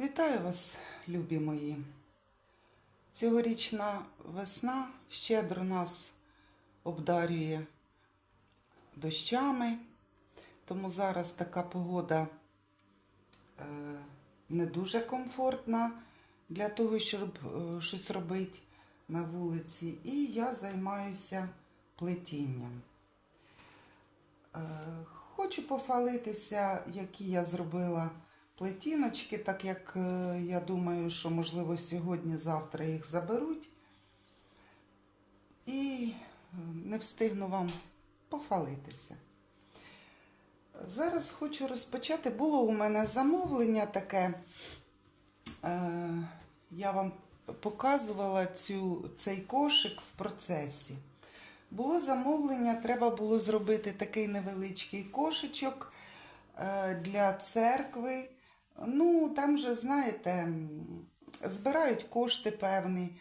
Вітаю вас, любі мої. Цьогорічна весна щедро нас обдарює дощами, тому зараз така погода е, не дуже комфортна для того, щоб е, щось робити на вулиці. І я займаюся плетінням. Е, Хочу пофалитися, які я зробила плетіночки, так як е, я думаю, що можливо сьогодні-завтра їх заберуть. І е, не встигну вам пофалитися. Зараз хочу розпочати. Було у мене замовлення таке. Е, Я вам показувала цю, цей кошик в процесі. Було замовлення, треба було зробити такий невеличкий кошечок для церкви. Ну, там же, знаєте, збирають кошти певні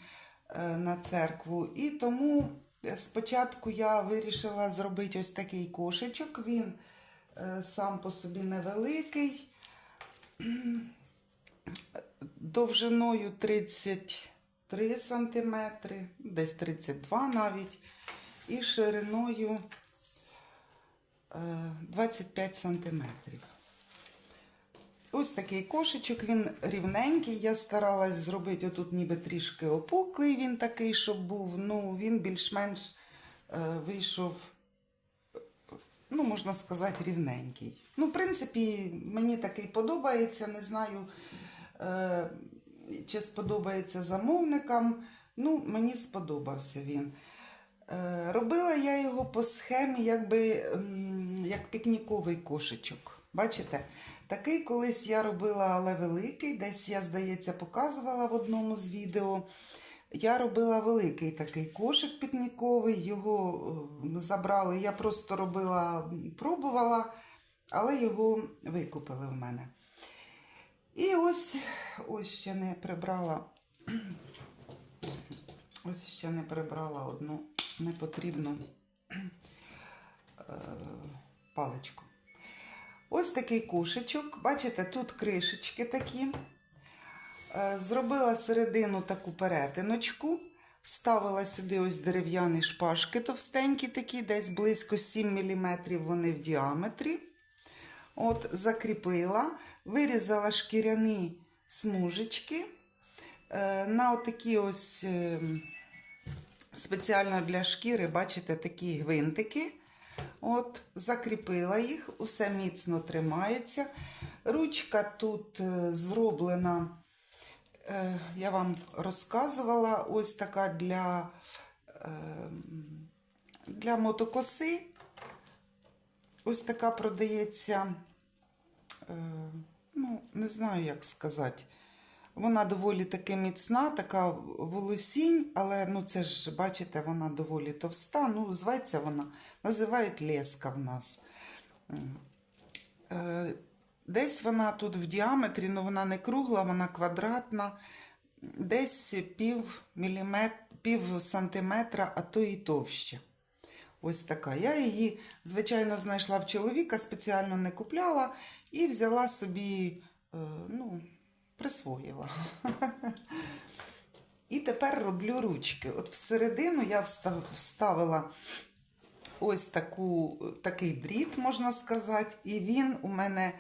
е, на церкву. І тому спочатку я вирішила зробити ось такий кошечок. Він е, сам по собі невеликий, довжиною 33 см, десь 32 навіть, і шириною е, 25 см. Ось такий кошечок, він рівненький. Я старалась зробити отут ніби трішки опуклий він такий, щоб був. Ну, він більш-менш е, вийшов, ну, можна сказати, рівненький. Ну, в принципі, мені такий подобається. Не знаю, е, чи сподобається замовникам. Ну, мені сподобався він. Е, Робила я його по схемі, якби як пікніковий кошечок. Бачите? Такий колись я робила, але великий. Десь я, здається, показувала в одному з відео. Я робила великий такий кошик пікніковий, його е, забрали. Я просто робила, пробувала, але його викупили в мене. І ось ось ще не прибрала. Ось ще не прибрала одну непотрібну е, паличку. Ось такий кошечок. Бачите, тут кришечки такі. Е, Зробила середину таку перетиночку. Вставила сюди ось дерев'яні шпажки товстенькі такі, десь близько 7 мм вони в діаметрі. От, закріпила, вирізала шкіряні смужечки. Е, На отакі ось е, спеціально для шкіри, бачите, такі гвинтики. От, закріпила їх, усе міцно тримається. Ручка тут е, зроблена, е, я вам розказувала, ось така для, е, для мотокоси. Ось така продається, ну, не знаю, як сказати. Вона доволі таки міцна, така волосінь, але ну це ж, бачите, вона доволі товста. Ну, зветься вона, називають леска в нас. Е, Десь вона тут в діаметрі, ну вона не кругла, вона квадратна, десь пів, мілімет, пів сантиметра, а то і товще. Ось така. Я її, звичайно, знайшла в чоловіка, спеціально не купляла і взяла собі, е, ну, присвоїла. І тепер роблю ручки. От всередину я вставила ось таку, такий дріт, можна сказати, і він у мене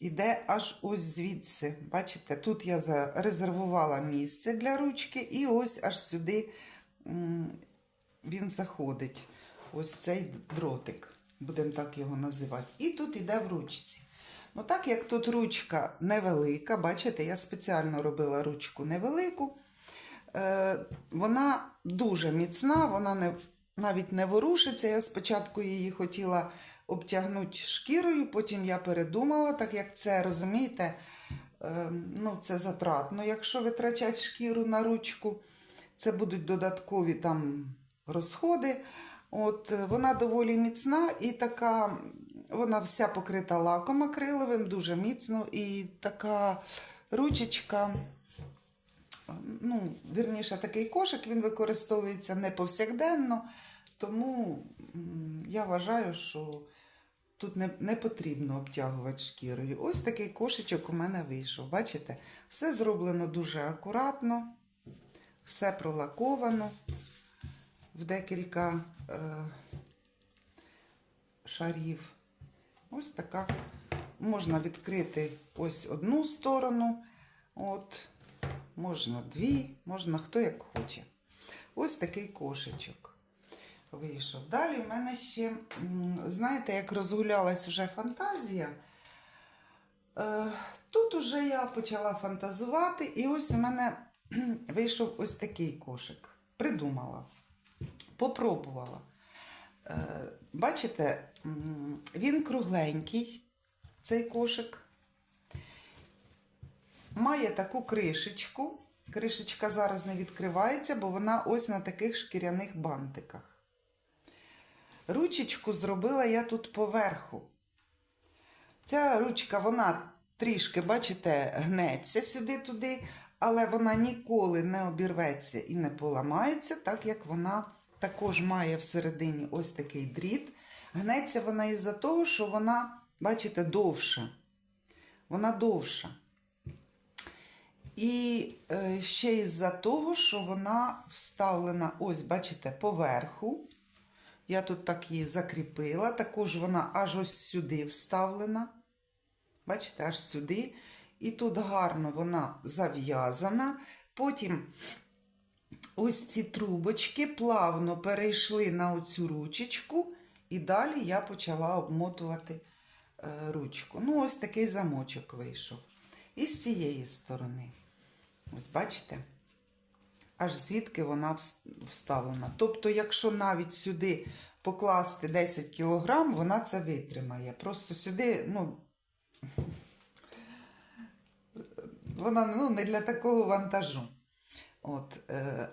йде аж ось звідси. Бачите, тут я зарезервувала місце для ручки, і ось аж сюди він заходить. Ось цей дротик, будемо так його називати. І тут йде в ручці. Ну, так як тут ручка невелика, бачите, я спеціально робила ручку невелику. Е, вона дуже міцна, вона не, навіть не ворушиться. Я спочатку її хотіла обтягнути шкірою, потім я передумала, так як це, розумієте, е, ну, це затратно, якщо витрачати шкіру на ручку. Це будуть додаткові там розходи. От, е, вона доволі міцна і така, вона вся покрита лаком акриловим, дуже міцно. І така ручечка, ну, вірніше, такий кошик, він використовується не повсякденно, тому я вважаю, що Тут не, не потрібно обтягувати шкірою. Ось такий кошечок у мене вийшов. Бачите? Все зроблено дуже акуратно, все пролаковано в декілька е, шарів. Ось така. Можна відкрити ось одну сторону, от, можна дві, можна хто як хоче. Ось такий кошечок вийшов. Далі в мене ще, знаєте, як розгулялась вже фантазія. Е, Тут уже я почала фантазувати, і ось у мене вийшов ось такий кошик. Придумала, попробувала. Е, Бачите, він кругленький, цей кошик. Має таку кришечку. Кришечка зараз не відкривається, бо вона ось на таких шкіряних бантиках. Ручечку зробила я тут поверху. Ця ручка, вона трішки, бачите, гнеться сюди-туди, але вона ніколи не обірветься і не поламається, так як вона також має всередині ось такий дріт. Гнеться вона із-за того, що вона, бачите, довша. Вона довша. І е, ще із-за того, що вона вставлена, ось, бачите, поверху. Я тут так її закріпила. Також вона аж ось сюди вставлена. Бачите, аж сюди. І тут гарно вона зав'язана. Потім ось ці трубочки плавно перейшли на оцю ручечку. І далі я почала обмотувати е, ручку. Ну, ось такий замочок вийшов. І з цієї сторони. Ось бачите? Аж звідки вона вставлена. Тобто, якщо навіть сюди покласти 10 кг, вона це витримає. Просто сюди, ну, вона ну, не для такого вантажу. От, е,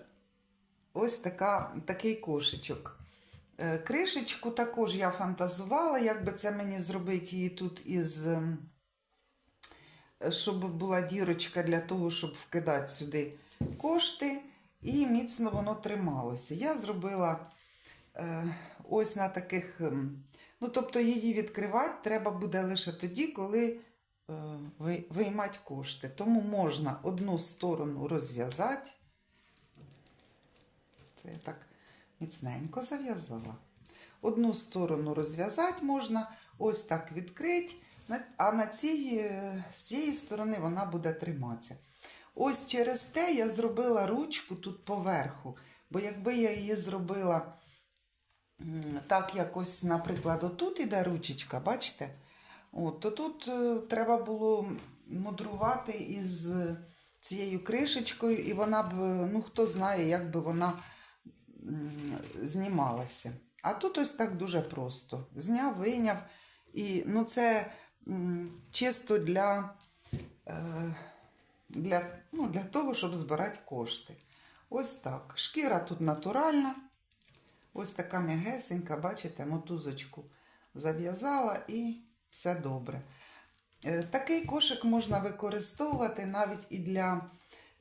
ось така, такий кошечок. Е, кришечку також я фантазувала, як би це мені зробити її тут із. ем, щоб була дірочка для того, щоб вкидати сюди кошти, і міцно воно трималося. Я зробила е, ось на таких. ем, Ну, тобто її відкривати треба буде лише тоді, коли е, виймати кошти. Тому можна одну сторону розв'язати. Це я так міцненько зав'язала. Одну сторону розв'язати можна, ось так відкрити, а на цій, е, з цієї сторони вона буде триматися. Ось через те я зробила ручку тут поверху. Бо якби я її зробила так, як ось, наприклад, отут іде ручечка, бачите? От, то тут е, треба було мудрувати із цією кришечкою, і вона б, е, ну хто знає, як би вона знімалася. А тут ось так дуже просто. Зняв, вийняв. І ну, це м, чисто для, е, для, ну, для того, щоб збирати кошти. Ось так. Шкіра тут натуральна. Ось така м'ягесенька, бачите, мотузочку зав'язала і все добре. Е, Такий кошик можна використовувати навіть і для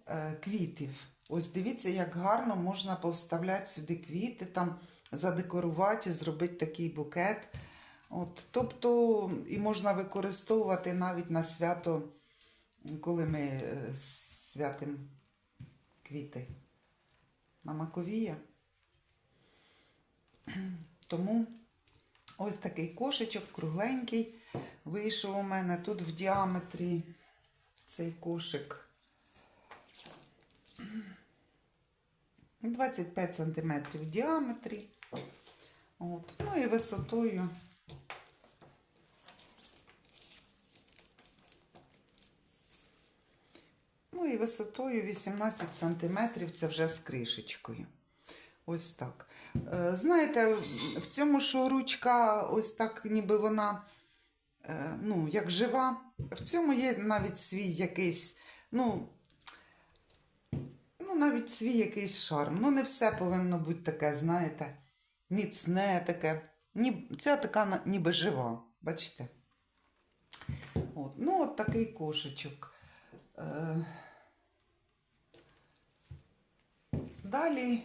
е, квітів. Ось дивіться, як гарно можна повставляти сюди квіти, там задекорувати, зробити такий букет. От, тобто, і можна використовувати навіть на свято, коли ми е, святимо квіти на Маковія. Тому ось такий кошечок кругленький вийшов у мене тут в діаметрі цей кошик 25 см в діаметрі. От. Ну і висотою. Ну і висотою 18 см це вже з кришечкою. Ось так. Е, Знаєте, в цьому, що ручка ось так, ніби вона, е, ну, як жива, в цьому є навіть свій якийсь, ну, навіть свій якийсь шарм. Ну, не все повинно бути таке, знаєте, міцне таке. Ця така ніби жива, бачите? От, ну, от такий кошечок. Е, Далі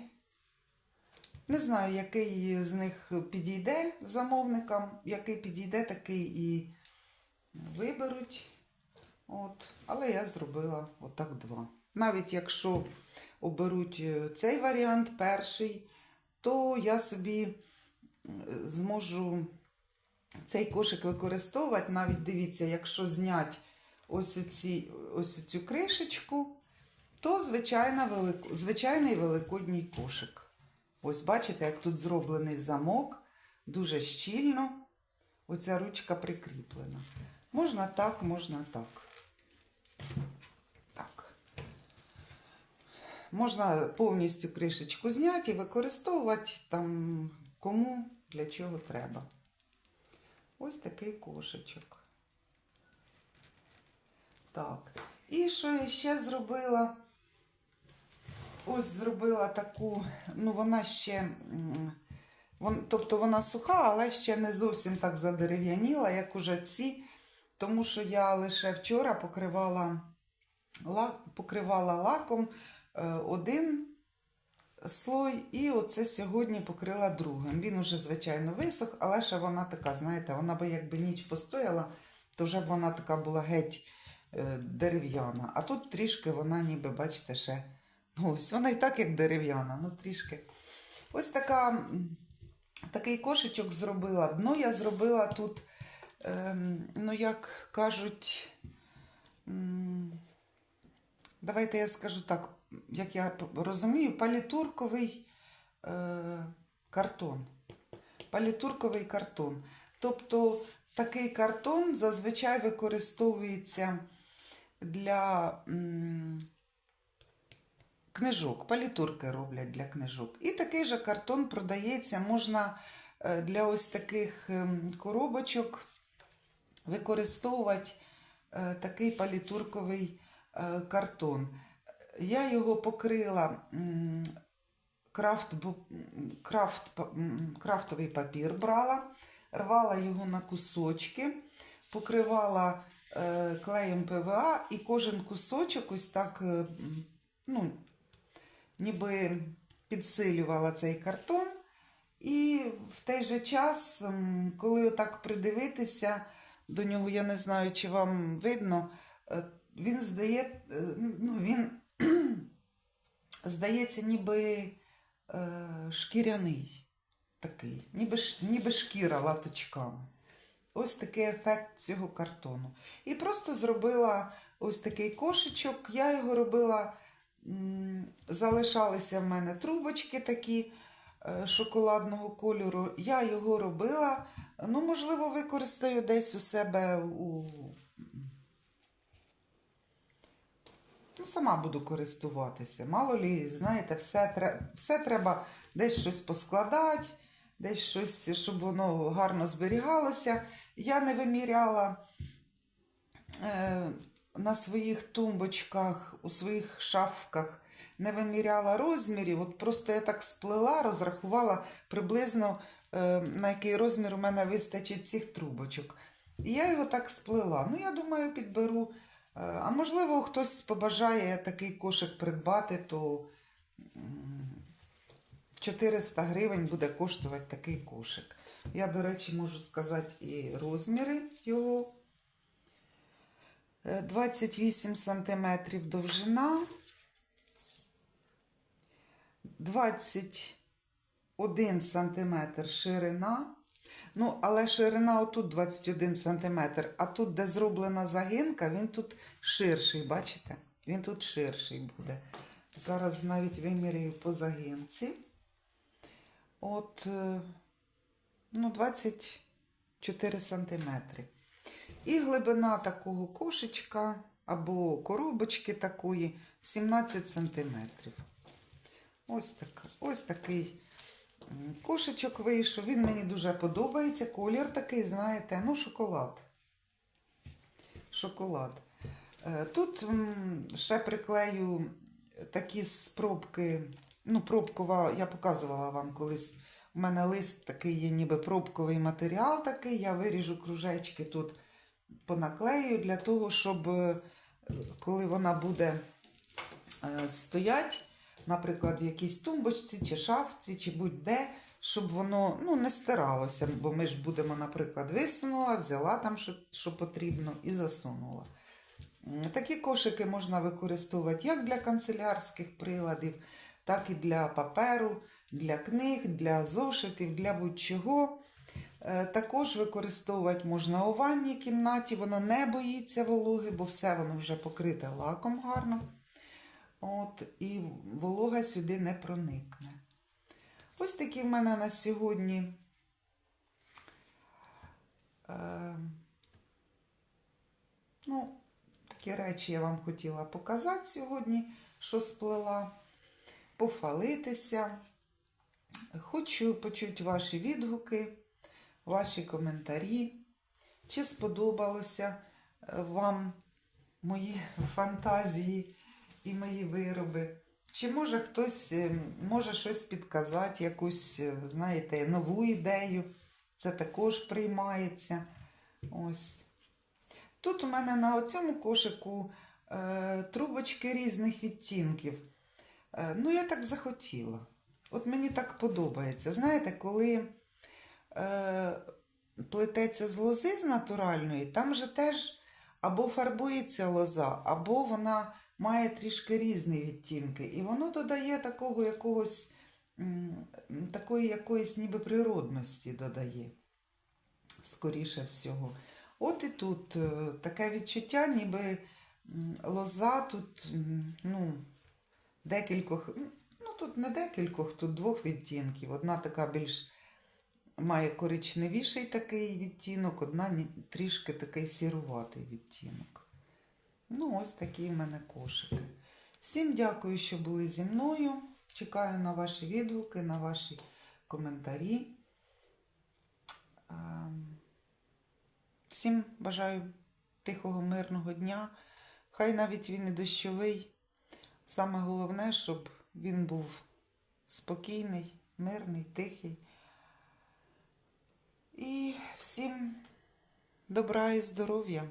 Не знаю, який з них підійде замовникам, який підійде, такий і виберуть. От. Але я зробила отак два. Навіть якщо оберуть е, цей варіант перший, то я собі е, зможу цей кошик використовувати. Навіть дивіться, якщо зняти ось, оці, ось цю кришечку, то звичайна велик... звичайний великодній кошик. Ось бачите, як тут зроблений замок, дуже щільно. Оця ручка прикріплена. Можна так, можна. Так. Можна повністю кришечку зняти і використовувати там кому для чого треба. Ось такий кошечок. Так. І що я ще зробила? Ось зробила таку, ну вона ще, вон, тобто вона суха, але ще не зовсім так задерев'яніла, як уже ці, тому що я лише вчора покривала, ла- покривала лаком один слой, і оце сьогодні покрила другим. Він уже, звичайно, висох, але ще вона така, знаєте, вона би якби ніч постояла, то вже б вона така була геть е, дерев'яна. А тут трішки вона ніби, бачите, ще. Ну, ось вона і так, як дерев'яна, ну трішки. Ось така, такий кошечок зробила. Дно я зробила тут, ем, ну, як кажуть, м, давайте я скажу так, як я розумію, палітурковий е, картон. Палітурковий картон. Тобто такий картон зазвичай використовується для. м, книжок, палітурки роблять для книжок. І такий же картон продається, можна е, для ось таких ем, коробочок використовувати е, такий палітурковий е, картон. Я його покрила крафт, крафт, крафтовий папір брала, рвала його на кусочки, покривала е, клеєм ПВА і кожен кусочок ось так е, ну, ніби підсилювала цей картон. І в той же час, коли отак придивитися до нього, я не знаю, чи вам видно, е, він здає, ну, він здається, ніби е, шкіряний такий, ніби, ніби шкіра латочками. Ось такий ефект цього картону. І просто зробила ось такий кошечок. Я його робила, залишалися в мене трубочки такі е, шоколадного кольору. Я його робила. Ну, можливо, використаю десь у себе у. Ну, сама буду користуватися. Мало лі, знаєте, все, все треба десь щось поскладати, десь щось, щоб воно гарно зберігалося. Я не виміряла е, на своїх тумбочках, у своїх шафках, не виміряла розмірів. От просто я так сплела, розрахувала приблизно, е, на який розмір у мене вистачить цих трубочок. І я його так сплела. Ну, я думаю, підберу. Е, А можливо, хтось побажає такий кошик придбати, то 400 гривень буде коштувати такий кошик. Я, до речі, можу сказати і розміри його. Е, 28 см довжина, 21 см ширина. Ну, але ширина отут 21 см, а тут, де зроблена загинка, він тут ширший, бачите? Він тут ширший буде. Зараз навіть вимірюю по загинці. От, е, ну, 24 сантиметри. І глибина такого кошечка або коробочки такої 17 сантиметрів. Ось, така, ось такий кошечок вийшов. Він мені дуже подобається. Колір такий, знаєте, ну, шоколад. Шоколад. Е, Тут ще приклею такі з пробки. Ну, пробкова, я показувала вам колись. У мене лист такий є, ніби пробковий матеріал такий. Я виріжу кружечки тут понаклею для того, щоб е, коли вона буде е, стоять, наприклад, в якійсь тумбочці чи шафці, чи будь-де, щоб воно ну, не стиралося. Бо ми ж будемо, наприклад, висунула, взяла там, що, що потрібно, і засунула. Такі кошики можна використовувати як для канцелярських приладів, так і для паперу, для книг, для зошитів, для будь-чого. Е, Також використовувати можна у ванній кімнаті, воно не боїться вологи, бо все воно вже покрите лаком гарно. От, і волога сюди не проникне. Ось такі в мене на сьогодні. Е, ну, такі речі я вам хотіла показати сьогодні, що сплела, пофалитися. Хочу почути ваші відгуки, ваші коментарі. Чи сподобалося е, вам мої фантазії і мої вироби? Чи може хтось е, може щось підказати, якусь, е, знаєте, нову ідею? Це також приймається. Ось. Тут у мене на цьому кошику е, трубочки різних відтінків. Е, ну, я так захотіла. От мені так подобається. Знаєте, коли е, плететься з лози з натуральної, там же теж або фарбується лоза, або вона має трішки різні відтінки. І воно додає такого якогось, такої якоїсь ніби природності додає, скоріше всього. От і тут е, таке відчуття, ніби лоза тут, ну, декількох, ну тут не декількох, тут двох відтінків. Одна така більш має коричневіший такий відтінок, одна трішки такий сіруватий відтінок. Ну, ось такі в мене кошики. Всім дякую, що були зі мною. Чекаю на ваші відгуки, на ваші коментарі. Всім бажаю тихого, мирного дня. Хай навіть він і дощовий. Саме головне, щоб він був спокійний, мирний, тихий. І всім добра і здоров'я.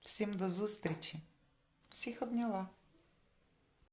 Всім до зустрічі. Всіх обняла.